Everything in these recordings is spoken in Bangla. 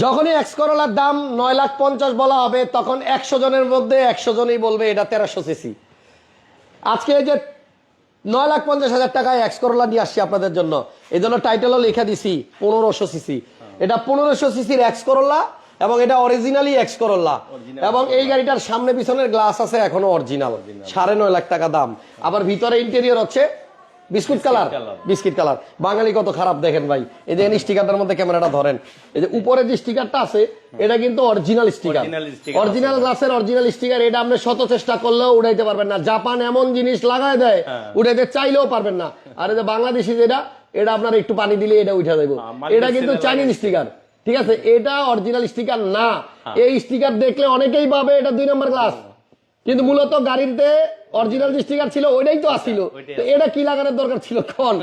যখনই এক্স করোলার দাম নয় লাখ পঞ্চাশ বলা হবে তখন একশো জনের মধ্যে একশো জনই বলবে এটা তেরোশো সিসি। আজকে এই যে নয় লাখ পঞ্চাশ হাজার টাকায় এক্স করোলা নিয়ে আসছি আপনাদের জন্য। এই জন্য টাইটেলও লিখে দিছি পনেরোশো সিসি। এটা পনেরোশো সিসির এক্স করোলা এবং এটা অরিজিনালি এক্স করোলা এবং এই গাড়িটার সামনে পিছনের গ্লাস আছে এখনও অরিজিনাল সাড়ে নয় লাখ টাকা দাম। আবার ভিতরে ইন্টেরিয়র হচ্ছে biscuit colour. Biscuit colour. Bengali কত খারাপ দেখেন ভাই। এই যে স্টিকারটার মধ্যে ক্যামেরাটা ধরেন। এই যে উপরে যে স্টিকারটা আছে এটা কিন্তু অরিজিনাল স্টিকার। অরিজিনাল গ্লাসের অরিজিনাল স্টিকার এটা আপনি শত চেষ্টা করলেও উড়াইতে পারবেন না। জাপান এমন জিনিস লাগায় দেয় হ্যাঁ। উঠাইতে চাইলেও পারবেন না। আর এই যে বাংলাদেশি যেটা এটা আপনার একটু পানি দিলে এটা উঠে যাবে হ্যাঁ, এটা কিন্তু চাইনিজ স্টিকার। ঠিক আছে? এটা অরিজিনাল স্টিকার না। হ্যাঁ। এই স্টিকার দেখলে অনেকেই পাবে এটা দুই নম্বর গ্লাস। কিন্তু মূলত গাড়িতে অরিজিনাল যে স্টিকার ছিল ওইটাই তো আসছিল তো এটা কি লাগানোর দরকার ছিল কোন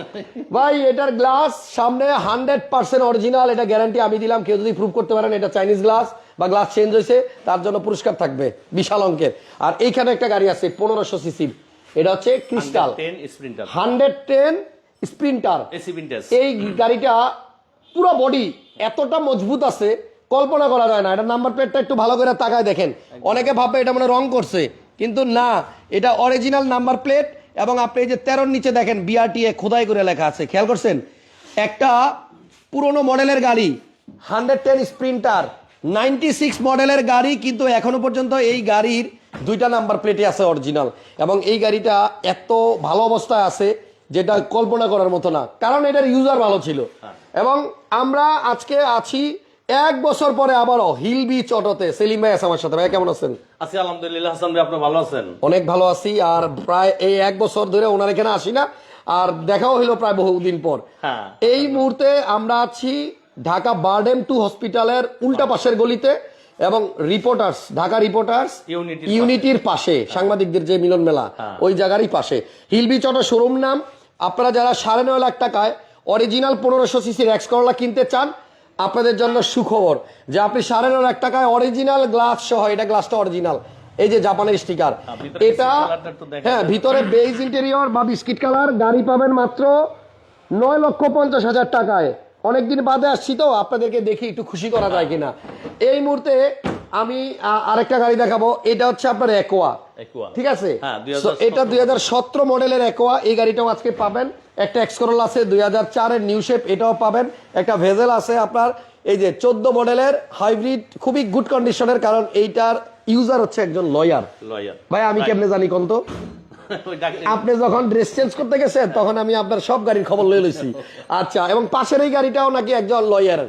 ভাই এটার গ্লাস সামনে হান্ড্রেড পার্সেন্ট অরিজিনাল এটা গ্যারান্টি আমি দিলাম। কেউ যদি প্রুভ করতে পারেন এটা চাইনিজ গ্লাস বা গ্লাস চেঞ্জ হয়েছে তার জন্য পুরস্কার থাকবে বিশাল অঙ্কের। আর এইখানে একটা গাড়ি আছে পনেরোশো সিসির এটা হচ্ছে ক্রিস্টাল হান্ড্রেড টেন স্প্রিন্টার এই গাড়িটা পুরো বডি এতটা মজবুত আছে কল্পনা করা যায় না। এটা নাম্বার প্লেটটা একটু ভালো করে তাকায় দেখেন। অনেকে ভাববে এটা মানে রং করছে কিন্তু না। এটা অরিজিনাল নাম্বার প্লেট এবং আপনি এই যে তেরোর নিচে দেখেন বিআরটিএ খোদাই করে লেখা আছে। খেয়াল করছেন? একটা পুরনো মডেলের গাড়ি hundred ten sprinter ninety six মডেলের গাড়ি কিন্তু এখনও পর্যন্ত এই গাড়ির দুইটা নাম্বার প্লেটে আছে অরিজিনাল এবং এই গাড়িটা এত ভালো অবস্থায় আছে যেটা কল্পনা করার মতো না। কারণ এটার ইউজার ভালো ছিল। এবং আমরা আজকে আছি এক বছর পরে আবারও হিল বিচ অটোতে। সেলিম ভাই আছে আমার সাথে। ভাই কেমন আছেন? আছি আলহামদুলিল্লাহ। হাসান ভাই আপনি ভালো আছেন? অনেক ভালো আছি। আর প্রায় এই এক বছর ধরে ওনার এখানে আসি না। আর দেখাও হইল প্রায় বহুদিন পর। হ্যাঁ। এই মুহূর্তে আমরা আছি ঢাকা বার্ডেম টু হসপিটালের উল্টা পাশের গলিতে এবং রিপোর্টার্স ঢাকা রিপোর্টার্স ইউনিটির ইউনিটির পাশে সাংবাদিকদের যে মিলন মেলা হ্যাঁ। ওই জায়গারই পাশে। হিলবি চটো শোরুম নাম। আপনারা যারা সাড়ে নয় লাখ টাকায় অরিজিনাল পনেরোশো সিসির এক্স করলা কিনতে চান আপনাদের জন্য সুখবর যে আপনি সাড়ে নয় লাখ টাকায় অরিজিনাল গ্লাস সহ এটা গ্লাসটা অরিজিনাল এই যে জাপানের স্টিকার হ্যাঁ, এটা হ্যাঁ ভিতরে বেজ ইন্টেরিয়র বা বিস্কিট কালার গাড়ি পাবেন মাত্র নয় লক্ষ পঞ্চাশ হাজার টাকায়। অনেকদিন বাদে আসছি তো আপনাদেরকে দেখি একটু খুশি করা যায় কিনা। এই মুহূর্তে আমি আরেকটা গাড়ি দেখাবো। এটা হচ্ছে আপনার একোয়া ঠিক আছে? হ্যাঁ, 2017 So, এটা দুই হাজার সতেরো। মডেলের একোয়া এই গাড়িটাও আজকে পাবেন। একটা এক্সকরল আছে দুই হাজার চারের নিউ শেপ এটাও পাবেন। একটা ভেজেল আছে আপনার এই যে চোদ্দ মডেলের হাইব্রিড খুবই গুড কন্ডিশনের কারণ এইটার ইউজার হচ্ছে একজন লয়ার লয়ার ভাই আমি কেমনে জানি কোন তো? আপনি যখন ড্রেস চেঞ্জ করতে গেছেন তখন আমি আপনার সব গাড়ির খবর লয়ে লইছি। আচ্ছা এবং পাশের এই গাড়িটাও নাকি একজন লয়ার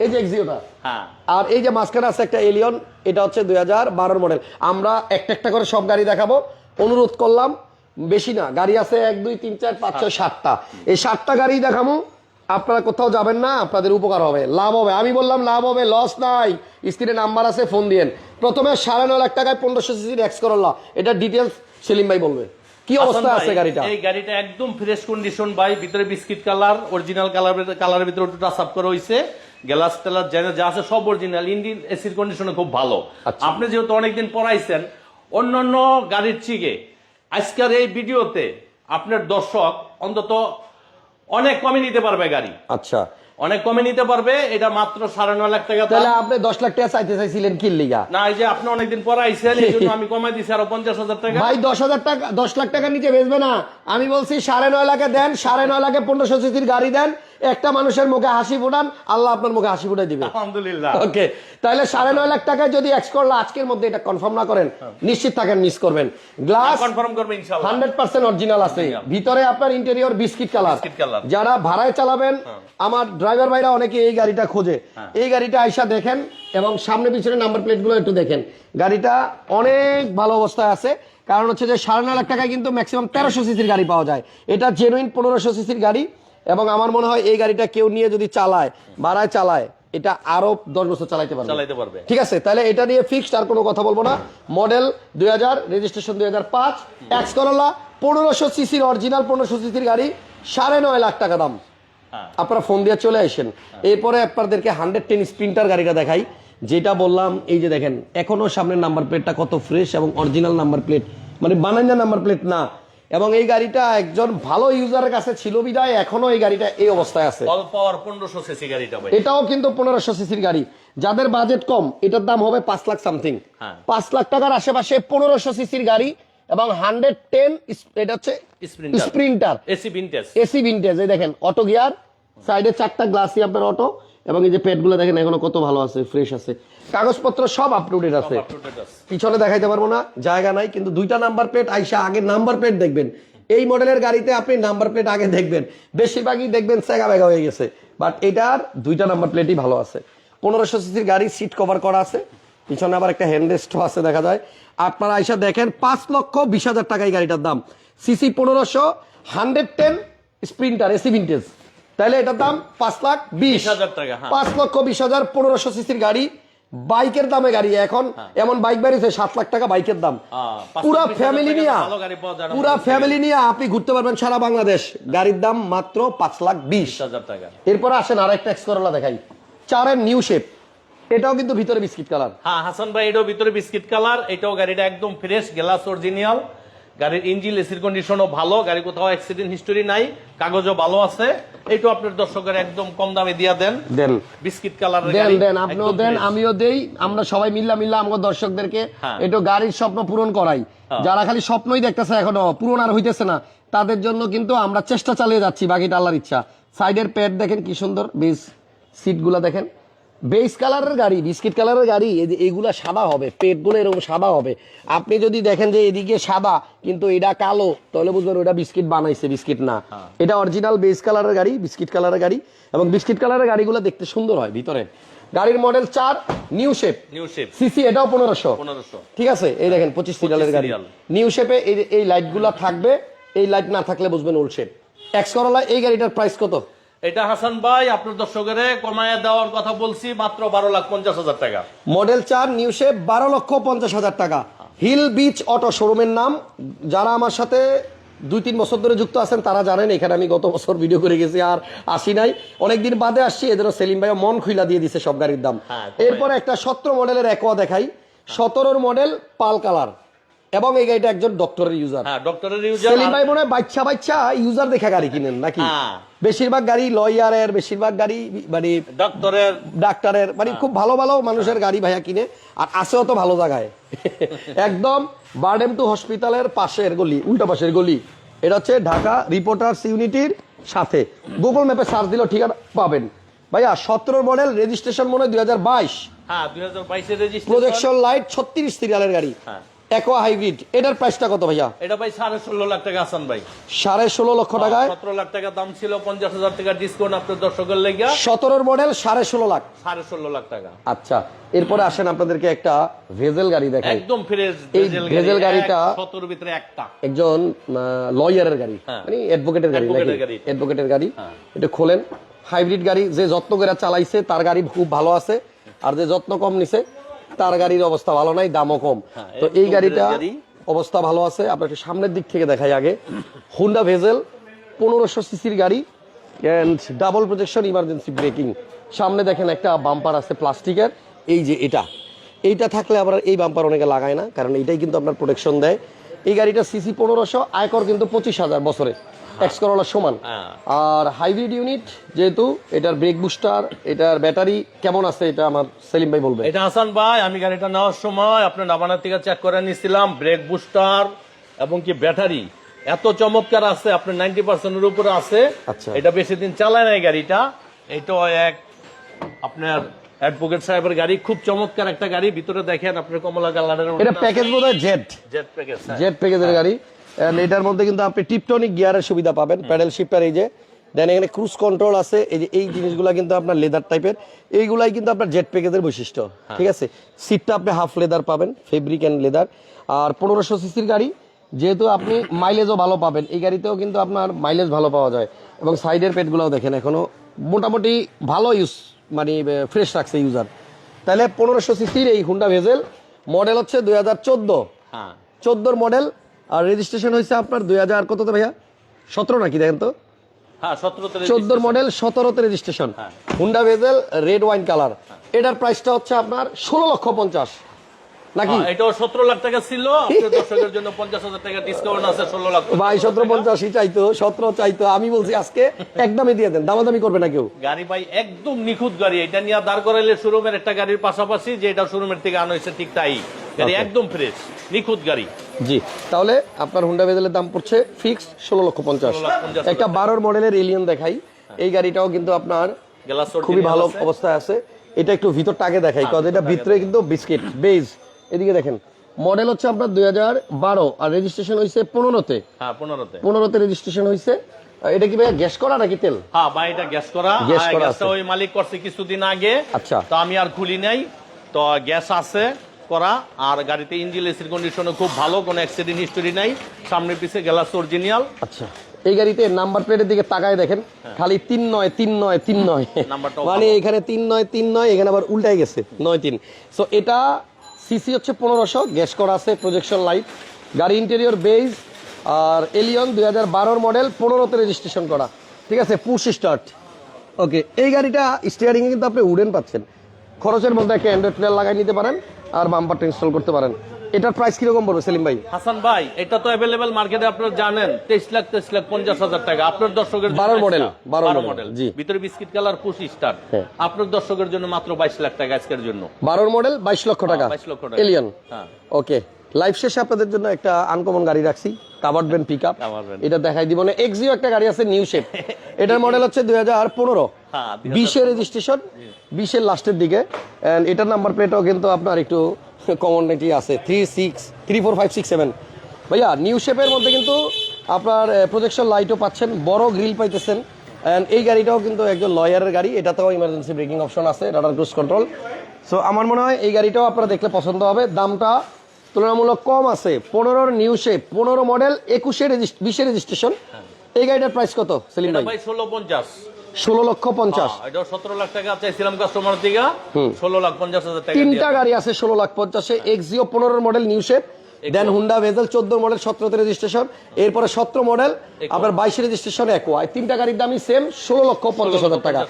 এই যে এক্সিওটা হ্যাঁ। আর এই যে মাঝখানে আছে একটা এলিয়ন এটা হচ্ছে দুই হাজার মডেল আমরা একটা একটা করে সব গাড়ি দেখাবো। অনুরোধ করলাম বেশি না গাড়ি আছে এক দুই তিন চার পাঁচ ছয় সাতটা। এই সাতটা গাড়ি দেখামো আপনারা কোথাও যাবেন না আপনাদের উপকার হবে লাভ হবে। আমি বললাম লাভ হবে লস নাই। স্ত্রীর নাম্বার আছে ফোন দিয়েন। প্রথমে সাড়ে নয় লাখ টাকায় পনেরোশো সিসির এক্স করল্লা এটা ডিটেলস সেলিম ভাই বলবে। কি অবস্থা আছে গাড়িটা? এই গাড়িটা একদম ফ্রেশ কন্ডিশন ভাই। ভিতরে বিস্কিট কালার অরিজিনাল কালার কালারের ভিতরে একটু টাচ আপ করা হয়েছে গ্লাস টেলার যা যা আছে সব অরিজিনাল ইঞ্জিন এসির কন্ডিশনে খুব ভালো। আচ্ছা। আপনি যেহেতু অনেকদিন পড়াইছেন অন্যান্য গাড়ির চিকে আজকের এই ভিডিওতে আপনার দর্শক অন্তত অনেক কমে নিতে পারবে গাড়ি। আচ্ছা। অনেক কমে নিতে পারবে এটা মাত্র সাড়ে নয় লাখ টাকা তাহলে আপনি দশ লাখ টাকা চাইতে চাইছিলেন কি লিগা না এই যে আপনি অনেকদিন পরে আইছেন এই জন্য আমি কমাই দিছি আরও পঞ্চাশ হাজার টাকা। ভাই দশ হাজার টাকা দশ লাখ টাকা নিচে বেচবে না। আমি বলছি সাড়ে নয় লাখে দেন সাড়ে নয় লাখে পনেরোশো সিসির গাড়ি দেন। একটা মানুষের মুখে হাসি ফুটান আল্লাহ আপনার মুখে হাসি ফুটাই দিবে। আলহামদুলিল্লাহ। ওকে তাহলে সাড়ে নয় লাখ টাকায় যদি এক্স করলা আজকের মধ্যে এটা কনফার্ম না করেন নিশ্চিত থাকেন মিস করবেন। গ্লাস কনফার্ম করবে ইনশাল্লাহ হান্ড্রেড পার্সেন্ট অরিজিনাল আছে। ভিতরে আপনার interior biscuit colour biscuit colour. যারা ভাড়ায় চালাবেন আমার ড্রাইভার ভাইরা অনেকে এই গাড়িটা খোঁজে। হ্যাঁ। এই গাড়িটা আইসা দেখেন এবং সামনে পিছনে নাম্বার প্লেটগুলো একটু দেখেন। গাড়িটা অনেক ভালো অবস্থায় আছে। কারণ হচ্ছে যে সাড়ে নয় লাখ টাকায় কিন্তু ম্যাক্সিমাম তেরোশো সিসির গাড়ি পাওয়া যায়। এটা জেনুইন পনেরোশো সিসির গাড়ি। এবং আমার মনে হয় এই গাড়িটা কেউ নিয়ে যদি চালায় ভাড়ায় চালায় এটা আরও দশ বছর চালাইতে পারবে। চালাইতে পারবে। ঠিক আছে তাহলে এটা নিয়ে ফিক্সড আর কোনো কথা বলব না। মডেল দুই হাজার রেজিস্ট্রেশন দুই হাজার পাঁচ এক্স করলা পনেরোশো সিসির অরিজিনাল পনেরোশো সিসির গাড়ি সাড়ে নয় লাখ টাকা দাম। হ্যাঁ। আপনারা ফোন দিয়ে চলে আসেন। এরপরে আপনাদেরকে হান্ড্রেড টেন স্প্রিন্টার গাড়িটা দেখাই। যেটা বললাম এই যে দেখেন এখনও সামনের নাম্বার প্লেটটা কত ফ্রেশ এবং অরিজিনাল নাম্বার প্লেট মানে বানাইনা নাম্বার প্লেট না এবং এই গাড়িটা একজন ভালো ইউজারের কাছে ছিল বিদায় এখনও এই গাড়িটা এই অবস্থায় আছে। অল পাওয়ার পনেরোশো সিসি গাড়িটা ভাই। এটাও কিন্তু পনেরোশো সিসির গাড়ি। যাদের বাজেট কম এটার দাম হবে পাঁচ লাখ সামথিং হ্যাঁ। পাঁচ লাখ টাকার আশেপাশে পনেরোশো সিসির গাড়ি এবং হান্ড্রেড টেন এটা হচ্ছে sprinter AC vintage AC vintage এই দেখেন অটো গিয়ার সাইডে চারটা গ্লাসই আপনার অটো এবং এই যে পেটগুলো দেখেন এখনও কত ভালো আছে ফ্রেশ আছে। কাগজপত্র সব আপ টু ডেট আছে। পিছনে দেখাইতে পারব না জায়গা নাই কিন্তু দুইটা নাম্বার প্লেট আইসা আগে নাম্বার প্লেট দেখবেন। এই মডেলের গাড়িতে আপনি নাম্বার প্লেট আগে দেখবেন। বেশিরভাগই দেখবেন সেগা বেগা হয়ে গেছে। বাট এটার দুইটা নাম্বার প্লেটই ভালো আছে। পনেরোশো সিসির গাড়ি সিট কভার করা আছে। পিছনে আবার একটা হ্যান্ডরেস্টও আছে দেখা যায়। আপনারা আইসা দেখেন পাঁচ লক্ষ বিশ হাজার টাকা এই গাড়িটার দাম। সিসি পনেরোশো hundred ten sprinter AC vintage তাহলে এটার দাম পাঁচ লাখ বিশ। হাজার টাকা, হ্যাঁ। পাঁচ লক্ষ বিশ হাজার পনেরোশো সিসির গাড়ি বাইকের দামে গাড়ি এখন এমন বাইক বেরিয়েছে সাত লাখ টাকা বাইকের দাম। হ্যাঁ, পুরা ফ্যামিলি নিয়ে পুরা ফ্যামিলি নিয়ে আপনি ঘুরতে পারবেন সারা বাংলাদেশ। গাড়ির দাম মাত্র পাঁচ লাখ বিশ। হাজার টাকা। এরপর আসেন আর একটা এক্সকরলা দেখাই। চারের নিউ শেপ এটাও কিন্তু ভিতরে বিস্কিট কালার হ্যাঁ হাসান ভাই এটাও ভিতরে বিস্কিট কালার এটাও গাড়িটা একদম ফ্রেশ গ্লাস অরিজিনাল গাড়ির ইঞ্জিন এসির কন্ডিশনও ভালো গাড়ি কোথাও অ্যাক্সিডেন্ট হিস্টোরি নাই কাগজও ভালো আছে। এইটাও আপনার দর্শকের একদম কম দামে দিয়া দেন। দেন। বিস্কিট কালার দেন দেন আপনিও দেন আমিও দেই। আমরা সবাই মিল্লা মিল্লা আমাদের দর্শকদেরকে হ্যাঁ। একটু গাড়ির স্বপ্ন পূরণ করাই। যারা খালি স্বপ্নই দেখতেছে এখনও পূরণ আর হইতেছে না। তাদের জন্য কিন্তু আমরা চেষ্টা চালিয়ে যাচ্ছি বাকিটা আল্লাহর ইচ্ছা। সাইডের প্যাড দেখেন কি সুন্দর বেস সিটগুলো দেখেন। বেস কালারের গাড়ি বিস্কিট কালারের গাড়ি এগুলা সাদা হবে পেটগুলো এরকম সাদা হবে। আপনি যদি দেখেন যে এদিকে সাদা কিন্তু এটা কালো তাহলে বুঝবেন ওটা বিস্কিট বানাইছে বিস্কিট না। এটা অরিজিনাল বেস কালারের গাড়ি বিস্কিট কালারের গাড়ি এবং বিস্কিট কালারের গাড়িগুলো দেখতে সুন্দর হয় ভিতরে। গাড়ির মডেল চার new shape new shape CC এটাও পনেরোশো। পনেরোশো। ঠিক আছে? এই দেখেন পঁচিশ সিরিয়ালের গাড়ি। নিউ শেপে এই এই লাইটগুলো থাকবে এই লাইট না থাকলে বুঝবেন ওল্ড শেপ এক্স করলা এই গাড়িটার প্রাইস কত? এটা হাসান ভাই আপনার দর্শকের কমায় দেওয়ার কথা বলছি মাত্র বারো লাখ পঞ্চাশ হাজার টাকা। মডেল চার নিউ শেপ বারো লক্ষ পঞ্চাশ হাজার টাকা। হিল বিচ অটো শোরুমের নাম। যারা আমার সাথে দুই তিন বছর ধরে যুক্ত আছেন তারা জানেন এখানে আমি গত বছর ভিডিও করে গেছি আর আসি নাই। অনেকদিন বাদে আসছি এদেরও সেলিম ভাই মন খুইলা দিয়ে দিছে সব গাড়ির দাম। হ্যাঁ, এরপর একটা সতেরো মডেলের একোয়া দেখাই। সতেরোর মডেল পাল কালার। এবং এই গাড়িটা একজন ডক্টরের ইউজার হ্যাঁ ডক্টরের সেলিম ভাই মনে হয় বাচ্চা বাচ্চা ইউজার দেখা গাড়ি কিনেন নাকি? হ্যাঁ। বেশিরভাগ গাড়ি লয়ারের বেশিরভাগ গাড়ি মানে ডাক্তারের। ডাক্তারের মানে খুব ভালো ভালো মানুষের গাড়ি ভাইয়া কিনে আর আসেও তো ভালো জায়গায়। একদম বার্ডেম টু হসপিটালের পাশের গলি উল্টা পাশের গলি। এটা হচ্ছে ঢাকা রিপোর্টার্স ইউনিটির সাথে। গুগল ম্যাপে সার্চ দিলেও ঠিকানা পাবেন। ভাইয়া সতেরো মডেল রেজিস্ট্রেশন মনে হয় দুই হাজার বাইশ। হ্যাঁ প্রজেকশন লাইট ছত্রিশ সিরিয়ালের গাড়ি। হ্যাঁ। একোয়া হাইব্রিড এটার প্রাইসটা কত ভাইয়া? এটা ভাই সাড়ে ষোলো লাখ টাকা হাসান ভাই। সাড়ে ষোলো লক্ষ টাকায়? সতেরো লাখ টাকা দাম ছিল পঞ্চাশ হাজার টাকা ডিসকাউন্ট আপনার দর্শকের লেগে সতেরোর মডেল সাড়ে ষোলো লাখ। সাড়ে ষোলো লাখ টাকা। আচ্ছা এরপরে আসেন আপনাদেরকে একটা ভেজেল গাড়ি দেখাই। একদম ফ্রেশ এই ভেজেল গাড়িটা সতেরোর ভিতরে একটা। একজন লয়ারের গাড়ি হ্যাঁ। মানে অ্যাডভোকেটের গাড়ি নাকি। অ্যাডভোকেটের গাড়ি। হ্যাঁ। এটা খোলেন। হাইব্রিড গাড়ি যে যত্ন করে চালাইছে তার গাড়ি খুব ভালো আছে। আর যে যত্ন কম নিছে তার গাড়ির অবস্থা ভালো নাই দামও কম। হ্যাঁ, তো এই গাড়িটা অবস্থা ভালো আছে আপনার একটু সামনের দিক থেকে দেখাই আগে। হুন্ডা ভেজেল পনেরোশো সিসির গাড়ি and double projection emergency braking সামনে দেখেন একটা বাম্পার আছে প্লাস্টিকের এই যে এটা। এইটা থাকলে আবার এই বাম্পার অনেকে লাগায় না কারণ এইটাই কিন্তু আপনার প্রোটেকশন দেয়। এই গাড়িটা সিসি পনেরোশো আয়কর কিন্তু পঁচিশ হাজার বছরে। এক্স করোলা সমান। হ্যাঁ। আর হাইব্রিড ইউনিট যেহেতু এটার ব্রেক বুস্টার এটার ব্যাটারি কেমন আছে এটা আমার সেলিম ভাই বলবে। এটা হাসান ভাই আমি গাড়িটা নেওয়ার সময় আপনার নাবানার থেকে চেক করে নিয়েছিলাম ব্রেক বুস্টার এবং কি ব্যাটারি এত চমৎকার আছে আপনার নাইনটি পার্সেন্টের উপরে আছে। আচ্ছা। এটা বেশি দিন চালায় না এই গাড়িটা। এটা এক আপনার অ্যাডভোকেট সাহেবের গাড়ি খুব চমৎকার একটা গাড়ি। ভিতরে দেখেন আপনার কমলা কালারের এটা প্যাকেজ বোধ হয় জেড জেট প্যাকেজ জেট প্যাকেজের গাড়ি। এটার মধ্যে কিন্তু আপনি টিপটনিক গিয়ারের সুবিধা পাবেন প্যাডেল শিফটার এই যে। দেন এখানে ক্রুজ কন্ট্রোল আছে এই যে এই জিনিসগুলো কিন্তু আপনার লেদার টাইপের এইগুলাই কিন্তু আপনার জেট প্যাকেজের বৈশিষ্ট্য ঠিক আছে? সিটটা আপনি হাফ লেদার পাবেন ফেব্রিক অ্যান্ড লেদার আর পনেরোশো সিসির গাড়ি যেহেতু আপনি মাইলেজও ভালো পাবেন এই গাড়িতেও কিন্তু আপনার মাইলেজ ভালো পাওয়া যায়। এবং সাইডের পেটগুলোও দেখেন এখনও মোটামুটি ভালো ইউজ মানে ফ্রেশ রাখছে ইউজার তাহলে পনেরোশো সিসির এই হুন্ডা ভেজেল মডেল হচ্ছে দুই হাজার চোদ্দ। হ্যাঁ। চোদ্দোর মডেল আর রেজিস্ট্রেশন হয়েছে আপনার দুই হাজার কততে ভাইয়া? সতেরো নাকি দেখেন তো? হ্যাঁ চোদ্দোর model সতেরোতে registration Honda Vezel red wine colour এটার প্রাইসটা হচ্ছে আপনার ষোলো লক্ষ পঞ্চাশ। নাকি? হ্যাঁ, এটাও সতেরো লাখ টাকা ছিল। দর্শকের জন্য পঞ্চাশ হাজার টাকা ডিসকাউন্ট আছে ষোলো লাখ ভাই সতেরো পঞ্চাশই চাইতো সতেরো চাইতো। আমি বলছি আজকে একদমই দিয়ে দেন দামাদামি করবে না কেউ। গাড়ি ভাই একদম নিখুঁত গাড়ি। এটা নিয়ে দাঁড় করাইলে শোরুমের একটা গাড়ির পাশাপাশি যে এটা শোরুমের থেকে আনা হয়েছে ঠিক তাই। গাড়ি একদম ফ্রেশ নিখুঁত গাড়ি। জি তাহলে আপনার হুন্ডা বেজেলের দাম পড়ছে ফিক্সড ষোলো লক্ষ পঞ্চাশ। 16 লাখ পঞ্চাশ একটা বারোর মডেলের এলিয়ন দেখাই। এই গাড়িটাও কিন্তু আপনার খুবই ভালো অবস্থায় আছে। এটা একটু ভিতরটা আগে দেখাই কারণ এটা ভিতরে কিন্তু বিস্কিট বেজ এদিকে দেখেন মডেল হচ্ছে আপনার দুই হাজার বারো আর রেজিস্ট্রেশন হয়েছে পনেরোতে। হ্যাঁ পনেরোতে। পনেরোতে রেজিস্ট্রেশন হয়েছে এটা কি ভাইয়া গ্যাস করা নাকি তেল? হ্যাঁ ভাই এটা গ্যাস করা। গ্যাস হ্যাঁ, করা ওই মালিক করছে কিছুদিন আগে। আচ্ছা। তো আমি আর খুলি নাই। তো গ্যাস আছে। করা আর গাড়িতে ইঞ্জিন এসির কন্ডিশনও খুব ভালো কোনো অ্যাক্সিডেন্ট হিস্টোরি নাই। সামনে পিছে গ্লাস অরিজিনাল আচ্ছা। এই গাড়িতে নাম্বার প্লেটের দিকে তাকায় দেখেন খালি তিন নয় তিন নয় তিন নয়। হ্যাঁ। মানে এখানে তিন নয় তিন নয় এখানে আবার উল্টাই গেছে নয় তিন। সো এটা সিসি হচ্ছে পনেরোশো গ্যাস করা আছে প্রজেকশন লাইট গাড়ি ইন্টেরিয়র বেজ আর এলিয়ন দুই হাজার বারোর মডেল পনেরোতে রেজিস্ট্রেশন করা। ঠিক আছে পুশ স্টার্ট ওকে এই গাড়িটা স্টিয়ারিংয়ে কিন্তু আপনি উডেন পাচ্ছেন। খরচের মধ্যে একটা অ্যান্ড্রয়েড প্লেয়ার লাগাই নিতে পারেন আর বাম্পারটা ইনস্টল করতে পারেন। এটার প্রাইস কীরকম পড়বে সেলিম ভাই? হাসান ভাই এটা তো অ্যাভেলেবেল মার্কেটে আপনারা জানেন তেইশ লাখ তেইশ লাখ পঞ্চাশ হাজার টাকা। আপনার দর্শকের 12 মডেল, extra। 12 12 মডেল, জি। ভিতরে বিস্কিট কালার পুশ স্টার হ্যাঁ। আপনার দর্শকের জন্য মাত্র বাইশ লাখ টাকা আজকের জন্য। বারোর মডেল বাইশ লক্ষ টাকা। 22 লক্ষ টাকা। এলিয়ন হ্যাঁ। ওকে লাইভ শেষে আপনাদের জন্য একটা আনকমন গাড়ি রাখছি কাভার্ড ভ্যান পিক আপ এটা দেখাই দিব না। এক্সিও একটা গাড়ি আছে নিউ শেপ এটার মডেল হচ্ছে দুই হাজার পনেরো। হ্যাঁ, 2015 বিশের রেজিস্ট্রেশন বিশের লাস্টের দিকে। অ্যান্ড এটার নাম্বার প্লেটও কিন্তু আপনার একটু কমনিটি আছে। Three six three four five six seven ভাইয়া নিউ শেপের মধ্যে কিন্তু আপনার প্রজেকশন লাইটও পাচ্ছেন বড় গ্রিল পাইতেছেন। অ্যান্ড এই গাড়িটাও কিন্তু একজন লয়ারের গাড়ি। এটাতেও ইমার্জেন্সি ব্রেকিং অপশন আছে রাডার ক্রুজ কন্ট্রোল সো আমার মনে হয় এই গাড়িটাও আপনারা দেখলে পছন্দ হবে। দামটা তুলনামূলক কম আছে। পনেরোর নিউ শেপ পনেরো মডেল একুশে বিশে রেজিস্ট্রেশন এই গাড়িটার প্রাইস কত সেলিম ভাই ষোলো পঞ্চাশ। ষোলো লক্ষ পঞ্চাশ। সতেরো লাখ টাকা চাইছিলাম কাস্টমার থেকে ষোলো লাখ পঞ্চাশ হাজার টাকা তিনটা গাড়ি আছে ষোলো লাখ পঞ্চাশে এক্সিও পনেরো model new shape then Honda Vezel চোদ্দ মডেল সতেরোতে রেজিস্ট্রেশন এরপরে সতেরো মডেল আপনার বাইশে রেজিস্ট্রেশন একোয়া তিনটা গাড়ির দামই সেম ষোলো লক্ষ পঞ্চাশ হাজার টাকা।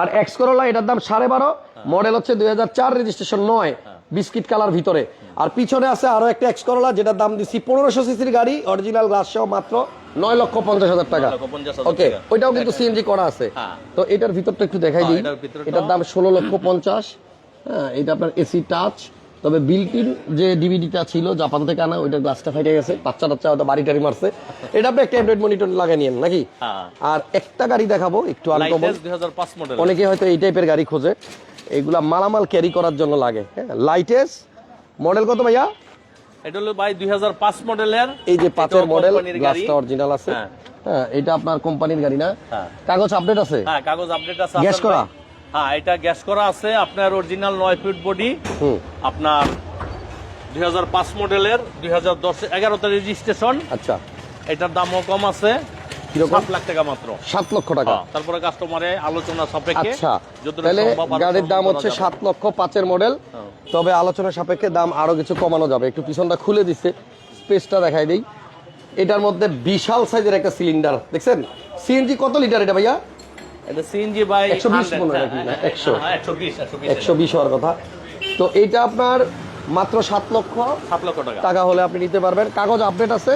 আর এক্স করোলা এটার দাম সাড়ে বারো। মডেল হচ্ছে দুই হাজার চার রেজিস্ট্রেশন নয়। বিস্কিট কালার ভিতরে। আর পিছনে আছে আরও একটা এক্স করোলা যেটার দাম দিচ্ছি পনেরোশো সিসির গাড়ি অরিজিনাল গ্লাস সহ মাত্র নয় লক্ষ পঞ্চাশ হাজার টাকা। ওকে ওইটাও কিন্তু সিএনজি করা আছে। হ্যাঁ। তো এটার ভিতরটা একটু দেখাই হ্যাঁ, দিই। এটার দাম ষোলো লক্ষ পঞ্চাশ। হ্যাঁ এটা আপনার এসি টাচ তবে বিল্টিন যে ডিভিডিটা ছিল জাপান থেকে আনা ওইটা গ্লাসটা ফাইটে গেছে। বাচ্চা টাচ্চা হয়তো বাড়ি টাড়ি মারছে। এটা আপনি একটা অ্যান্ড্রয়েড মনিটর লাগাই নিয়েন নাকি? হ্যাঁ। আর একটা গাড়ি দেখাবো একটু আনকমন অনেকে হয়তো এই টাইপের গাড়ি খোঁজে। এগুলা মালামাল ক্যারি করার জন্য লাগে। হ্যাঁ লাইটেস মডেল কত ভাইয়া? এটা হলো ভাই দুই হাজার পাঁচ মডেলের এই যে পাঁচের মডেল গ্লাসটা অরিজিনাল আছে। হ্যাঁ। হ্যাঁ এটা আপনার কোম্পানির গাড়ি না? হ্যাঁ। কাগজ আপডেট আছে? হ্যাঁ কাগজ আপডেট আছে। গ্যাস করা? হ্যাঁ এটা গ্যাস করা আছে। আপনার অরিজিনাল নয় ফিট বডি আপনার দুই হাজার পাঁচ মডেলের দুই হাজার দশ এগারোতে রেজিস্ট্রেশন আচ্ছা। এটার দামও কম আছে? সাত লাখ টাকা মাত্র। সাত লক্ষ টাকা। হ্যাঁ, তারপরে কাস্টমারে আলোচনা সাপেক্ষে আচ্ছা তাহলে গাড়ির দাম হচ্ছে সাত লক্ষ পাঁচের মডেল হ্যাঁ। তবে আলোচনা সাপেক্ষে দাম আরও কিছু কমানো যাবে। একটু পিছনটা খুলে দিচ্ছে স্পেসটা দেখাই দেই। এটার মধ্যে বিশাল সাইজের একটা সিলিন্ডার দেখছেন? সিএনজি কত লিটার এটা ভাইয়া? এটা সিএনজি বাই 120 মনে হয় নাকি? না, 100 একশো বিশ একশো বিশ। হওয়ার কথা। তো এইটা আপনার মাত্র সাত লক্ষ সাত লক্ষ টাকা। টাকা হলে আপনি নিতে পারবেন। কাগজ আপডেট আছে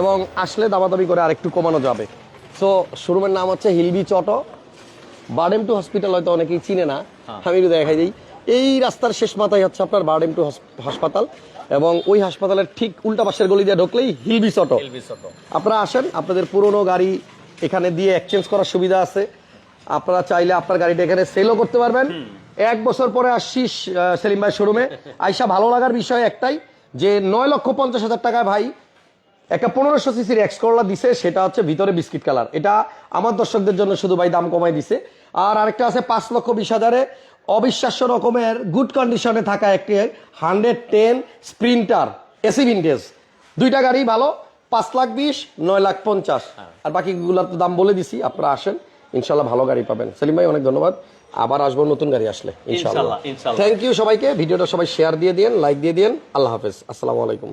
এবং আসলে দামাদামি করে আরেকটু কমানো যাবে। সো শোরুমের নাম হচ্ছে হিলবি চটো বার্ডেম টু হসপিটাল হয়তো অনেকেই চিনে না। হ্যাঁ। আমি একটু দেখাই দিই। এই রাস্তার শেষ মাথায় হচ্ছে আপনার বার্ডেম টু হাসপাতাল এবং ওই হাসপাতালের ঠিক উল্টা পাশের গলি দিয়ে ঢুকলেই হিলবি চটো আপনারা আসেন আপনাদের পুরনো গাড়ি এখানে দিয়ে এক্সচেঞ্জ করার সুবিধা আছে। আপনারা চাইলে আপনার গাড়িটা এখানে সেলও করতে পারবেন। এক বছর পরে আসছি আহ, সেলিম ভাই শোরুমে। আইসা ভালো লাগার বিষয় একটাই যে নয় লক্ষ পঞ্চাশ হাজার টাকায় ভাই একটা পনেরোশো সিসির এক্স করলা দিছে সেটা হচ্ছে ভিতরে বিস্কিট কালার। এটা আমার দর্শকদের জন্য শুধু ভাই দাম কমাই দিছে। আর আরেকটা আছে পাঁচ লক্ষ বিশ হাজারে। অবিশ্বাস্য রকমের গুড কন্ডিশনে থাকা একটি hundred ten sprinter AC vintage দুইটা গাড়ি ভালো পাঁচ লাখ বিশ নয় লাখ পঞ্চাশ। আর বাকিগুলোর তো দাম বলে দিছি আপনারা আসেন ইনশাল্লাহ ভালো গাড়ি পাবেন। সেলিম ভাই অনেক ধন্যবাদ। আবার আসব নতুন গাড়ি আসলে ইনশাল্লাহ। থ্যাংক ইউ সবাইকে ভিডিওটা সবাই শেয়ার দিয়ে দিন লাইক দিয়ে দিন আল্লাহ হাফেজ। আসসালামু আলাইকুম।